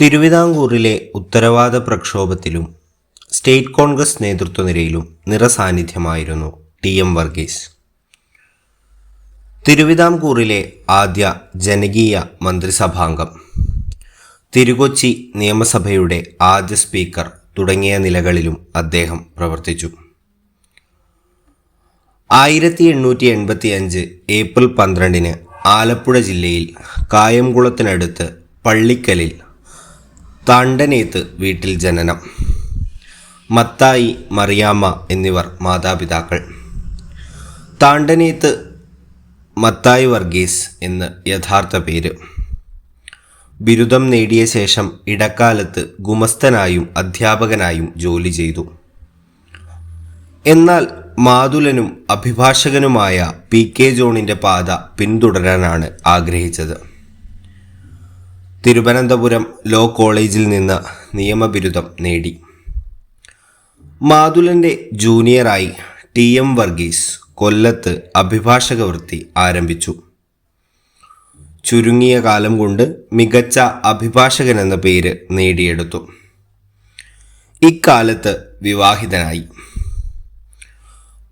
തിരുവിതാംകൂറിലെ ഉത്തരവാദ പ്രക്ഷോഭത്തിലും state Congress നേതൃത്വ നിരയിലും നിറസാന്നിധ്യമായിരുന്നു ടി എം വർഗീസ്. തിരുവിതാംകൂറിലെ ആദ്യ ജനകീയ മന്ത്രിസഭാംഗം തിരുകൊച്ചി നിയമസഭയുടെ ആദ്യ സ്പീക്കർ തുടങ്ങിയ നിലകളിലും അദ്ദേഹം പ്രവർത്തിച്ചു. ആയിരത്തി എണ്ണൂറ്റി എൺപത്തി അഞ്ച് ഏപ്രിൽ പന്ത്രണ്ടിന് ആലപ്പുഴ ജില്ലയിൽ കായംകുളത്തിനടുത്ത് പള്ളിക്കലിൽ താണ്ടനേത്ത് വീട്ടിൽ ജനനം. മത്തായി മറിയാമ്മ എന്നിവർ മാതാപിതാക്കൾ. താണ്ടനേത്ത് മത്തായി വർഗീസ് എന്ന് യഥാർത്ഥ പേര്. ബിരുദം നേടിയ ശേഷം ഇടക്കാലത്ത് ഗുമസ്തനായും അധ്യാപകനായും ജോലി ചെയ്തു. എന്നാൽ മാതുലനും അഭിഭാഷകനുമായ പി കെ ജോണിന്റെ പാത പിന്തുടരാനാണ് ആഗ്രഹിച്ചത്. തിരുവനന്തപുരം ലോ കോളേജിൽ നിന്ന് നിയമബിരുദം നേടി. മാതുലന്റെ ജൂനിയറായി ടി എം വർഗീസ് കൊല്ലത്ത് അഭിഭാഷക വൃത്തി ആരംഭിച്ചു. ചുരുങ്ങിയ കാലം കൊണ്ട് മികച്ച അഭിഭാഷകൻ എന്ന പേര് നേടിയെടുത്തു. ഇക്കാലത്ത് വിവാഹിതനായി.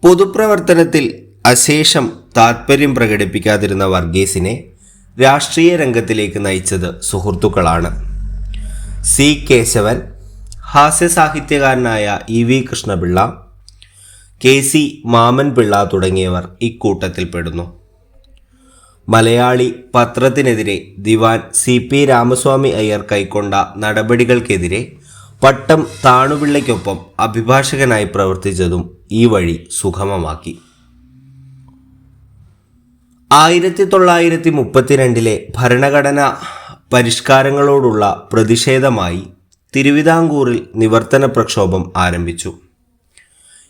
പൊതുപ്രവർത്തനത്തിൽ അശേഷം താൽപ്പര്യം പ്രകടിപ്പിക്കാതിരുന്ന വർഗീസിനെ രാഷ്ട്രീയ രംഗത്തിലേക്ക് നയിച്ചത് സുഹൃത്തുക്കളാണ്. സി. കേശവൻ ഹാസ്യ സാഹിത്യകാരനായ E. V. Krishnapillai K. C. Mammen Pillai തുടങ്ങിയവർ ഇക്കൂട്ടത്തിൽപ്പെടുന്നു മലയാളി പത്രത്തിനെതിരെ ദിവാൻ സി. പി. രാമസ്വാമി അയ്യർ കൈക്കൊണ്ട നടപടികൾക്കെതിരെ പട്ടം താണുപിള്ളയ്ക്കൊപ്പം അഭിഭാഷകനായി പ്രവർത്തിച്ചതും ഈ വഴി സുഗമമാക്കി. ആയിരത്തി തൊള്ളായിരത്തി മുപ്പത്തിരണ്ടിലെ ഭരണഘടന പരിഷ്കാരങ്ങളോടുള്ള പ്രതിഷേധമായി തിരുവിതാംകൂറിൽ നിവർത്തന പ്രക്ഷോഭം ആരംഭിച്ചു.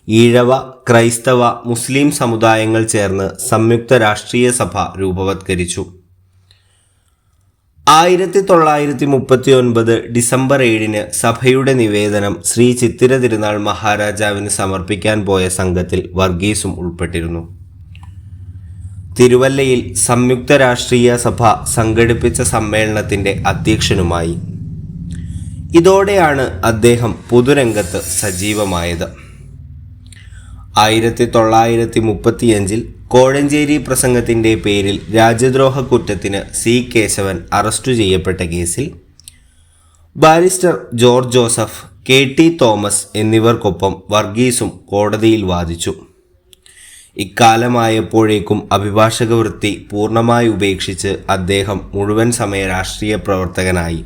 ഈഴവ ക്രൈസ്തവ മുസ്ലിം സമുദായങ്ങൾ ചേർന്ന് സംയുക്ത രാഷ്ട്രീയ സഭ രൂപവത്കരിച്ചു. ആയിരത്തി തൊള്ളായിരത്തി മുപ്പത്തി ഒൻപത് ഡിസംബർ ഏഴിന് സഭയുടെ നിവേദനം ശ്രീ ചിത്തിര തിരുനാൾ മഹാരാജാവിന് സമർപ്പിക്കാൻ പോയ സംഘത്തിൽ വർഗീസും ഉൾപ്പെട്ടിരുന്നു. തിരുവല്ലയിൽ സംയുക്ത രാഷ്ട്രീയ സഭ സംഘടിപ്പിച്ച സമ്മേളനത്തിന്റെ അധ്യക്ഷനുമായി. ഇതോടെയാണ് അദ്ദേഹം പൊതുരംഗത്ത് സജീവമായത്. ആയിരത്തി തൊള്ളായിരത്തി മുപ്പത്തിയഞ്ചിൽ കോഴഞ്ചേരി പ്രസംഗത്തിന്റെ പേരിൽ രാജ്യദ്രോഹ കുറ്റത്തിന് സി കേശവൻ അറസ്റ്റു ചെയ്യപ്പെട്ട കേസിൽ barrister George Joseph K T Thomas എന്നിവർക്കൊപ്പം വർഗീസും കോടതിയിൽ വാദിച്ചു. ഇക്കാലമായപ്പോഴേക്കും അഭിഭാഷക വൃത്തി പൂർണമായി ഉപേക്ഷിച്ച് അദ്ദേഹം മുഴുവൻ സമയ രാഷ്ട്രീയ പ്രവർത്തകനായി.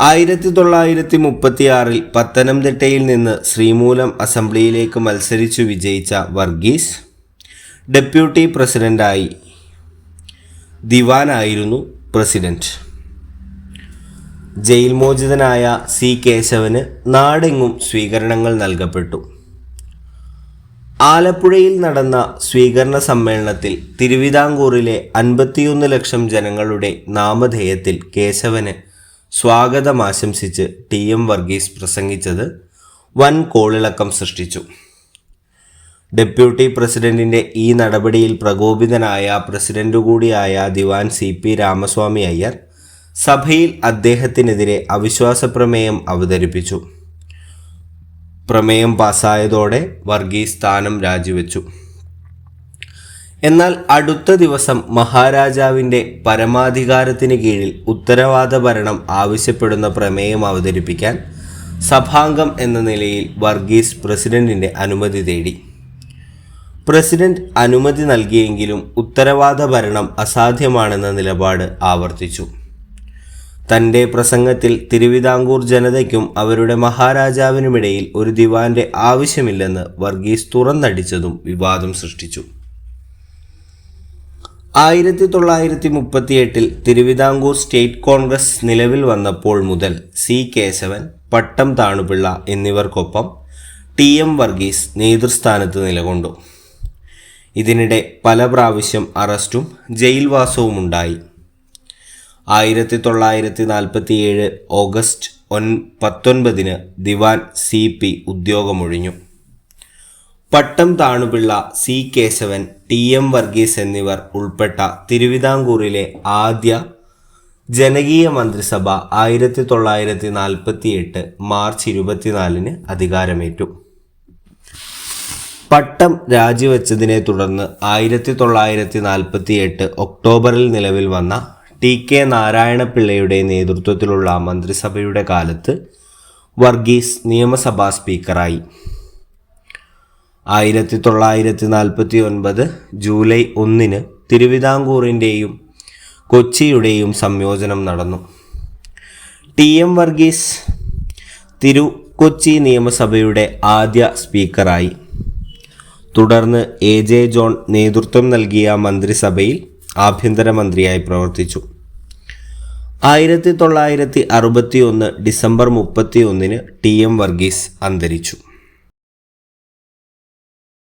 ആയിരത്തി തൊള്ളായിരത്തി മുപ്പത്തിയാറിൽ പത്തനംതിട്ടയിൽ നിന്ന് ശ്രീമൂലം അസംബ്ലിയിലേക്ക് മത്സരിച്ചു വിജയിച്ച വർഗീസ് ഡെപ്യൂട്ടി പ്രസിഡന്റായി ദിവാനായിരുന്നു പ്രസിഡന്റ്. ജയിൽ മോചിതനായ സി കേശവന് നാടെങ്ങും സ്വീകരണങ്ങൾ നൽകപ്പെട്ടു. ആലപ്പുഴയിൽ നടന്ന സ്വീകരണ സമ്മേളനത്തിൽ തിരുവിതാംകൂറിലെ അൻപത്തിയൊന്ന് ലക്ഷം ജനങ്ങളുടെ നാമധേയത്തിൽ കേശവന് സ്വാഗതം ആശംസിച്ച് ടി എം വർഗീസ് പ്രസംഗിച്ചത് വൻ കോളിളക്കം സൃഷ്ടിച്ചു. ഡെപ്യൂട്ടി പ്രസിഡന്റിന്റെ ഈ നടപടിയിൽ പ്രകോപിതനായ പ്രസിഡന്റ് കൂടിയായ ദിവാൻ സി പി രാമസ്വാമി അയ്യർ സഭയിൽ അദ്ദേഹത്തിനെതിരെ അവിശ്വാസ പ്രമേയം അവതരിപ്പിച്ചു. പ്രമേയം പാസ്സായതോടെ വർഗീസ് സ്ഥാനം രാജിവെച്ചു. എന്നാൽ അടുത്ത ദിവസം മഹാരാജാവിന്റെ പരമാധികാരത്തിന് കീഴിൽ ഉത്തരവാദ ഭരണം ആവശ്യപ്പെടുന്ന പ്രമേയം അവതരിപ്പിക്കാൻ സഭാംഗം എന്ന നിലയിൽ വർഗീസ് പ്രസിഡന്റിന്റെ അനുമതി തേടി. പ്രസിഡന്റ് അനുമതി നൽകിയെങ്കിലും ഉത്തരവാദ ഭരണം അസാധ്യമാണെന്ന നിലപാട് ആവർത്തിച്ചു. തന്റെ പ്രസംഗത്തിൽ തിരുവിതാംകൂർ ജനതയ്ക്കും അവരുടെ മഹാരാജാവിനുമിടയിൽ ഒരു ദിവാന്റെ ആവശ്യമില്ലെന്ന് വർഗീസ് തുറന്നടിച്ചതും വിവാദം സൃഷ്ടിച്ചു. ആയിരത്തി തൊള്ളായിരത്തി മുപ്പത്തിയെട്ടിൽ തിരുവിതാംകൂർ സ്റ്റേറ്റ് കോൺഗ്രസ് നിലവിൽ വന്നപ്പോൾ മുതൽ സി കേശവൻ പട്ടം താണുപിള്ള എന്നിവർക്കൊപ്പം ടി എം വർഗീസ് നേതൃസ്ഥാനത്ത് നിലകൊണ്ടു. ഇതിനിടെ പല പ്രാവശ്യം അറസ്റ്റും ജയിൽവാസവും ഉണ്ടായി ആയിരത്തി തൊള്ളായിരത്തി നാൽപ്പത്തിയേഴ് ഓഗസ്റ്റ് ഒൻ പത്തൊൻപതിന് ദിവാൻ C P ഉദ്യോഗമൊഴിഞ്ഞു. Pattom Thanupillai C Kesavan T M Varghese എന്നിവർ ഉൾപ്പെട്ട തിരുവിതാംകൂറിലെ ആദ്യ ജനകീയ മന്ത്രിസഭ ആയിരത്തി തൊള്ളായിരത്തി നാൽപ്പത്തി എട്ട് മാർച്ച് ഇരുപത്തിനാലിന് അധികാരമേറ്റു. പട്ടം രാജിവെച്ചതിനെ തുടർന്ന് ആയിരത്തി തൊള്ളായിരത്തി നാൽപ്പത്തി എട്ട് ഒക്ടോബറിൽ നിലവിൽ വന്ന ടി കെ നാരായണപിള്ളയുടെ നേതൃത്വത്തിലുള്ള മന്ത്രിസഭയുടെ കാലത്ത് വർഗീസ് നിയമസഭാ സ്പീക്കറായി. ആയിരത്തി തൊള്ളായിരത്തി നാൽപ്പത്തി ഒൻപത് ജൂലൈ ഒന്നിന് തിരുവിതാംകൂറിന്റെയും കൊച്ചിയുടെയും സംയോജനം നടന്നു. ടി എം വർഗീസ് തിരു കൊച്ചി നിയമസഭയുടെ ആദ്യ സ്പീക്കറായി. തുടർന്ന് എ ജെ ജോൺ നേതൃത്വം നൽകിയ മന്ത്രിസഭയിൽ ആഭ്യന്തരമന്ത്രിയായി പ്രവർത്തിച്ചു. ആയിരത്തി തൊള്ളായിരത്തി അറുപത്തി ഒന്ന് ഡിസംബർ മുപ്പത്തി ഒന്നിന് ടി എം വർഗീസ് അന്തരിച്ചു.